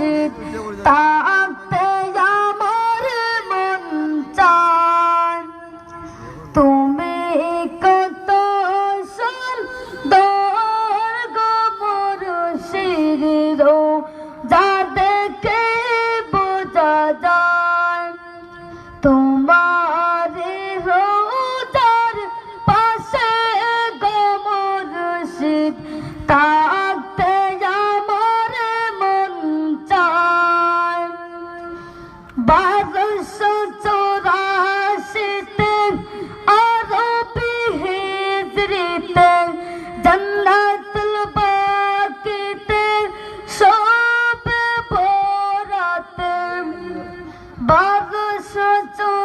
মুর্শিদ বারোশো চৌরাশিতে আরবি হিজরিতে জান্নাতুল বাকিতে সব ভরাতে বারোশো চৌরাশিতে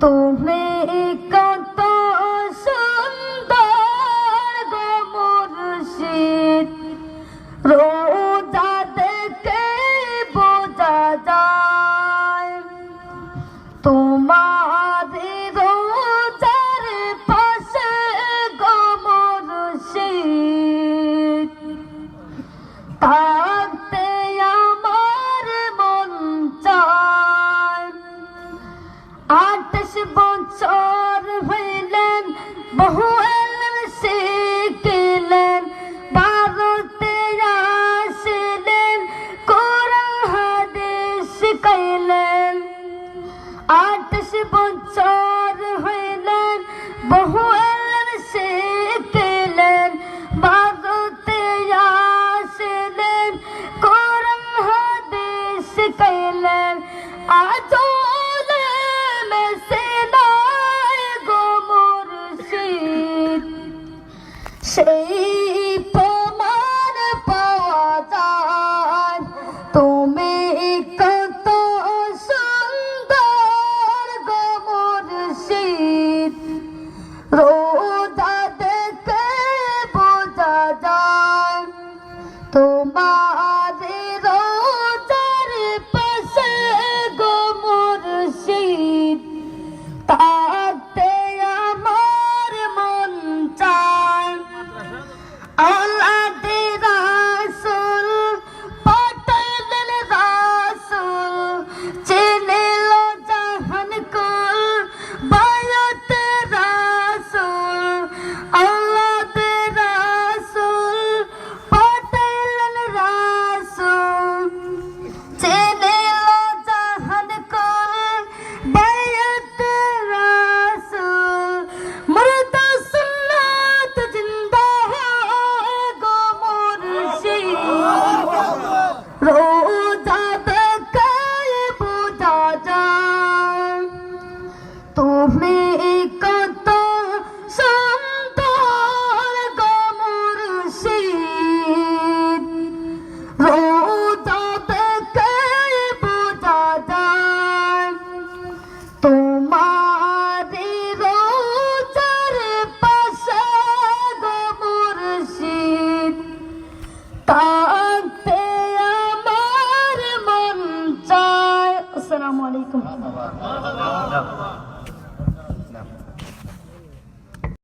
তুমি কত সুন্দর গো মুর্শিদ রোজা দেখে বোঝা যায় তোমার রোজার পাশে গো মুর্শিদ বছর হইলেন বহু শিখিলেন ভারতে আসলেন কোরআন হাদিস শিখাইলেন আটশ বছর হইলেন বহু শিখিলেন ভারতে আসলেন কোরআন হাদিস শিখাইলেন আজলে সেই প্রমাণ পাওয়া তুমি কত সুন্দর গো মুর্শিদ। রোজা দেখে বোঝা যায়। তোমার আলাইকুম।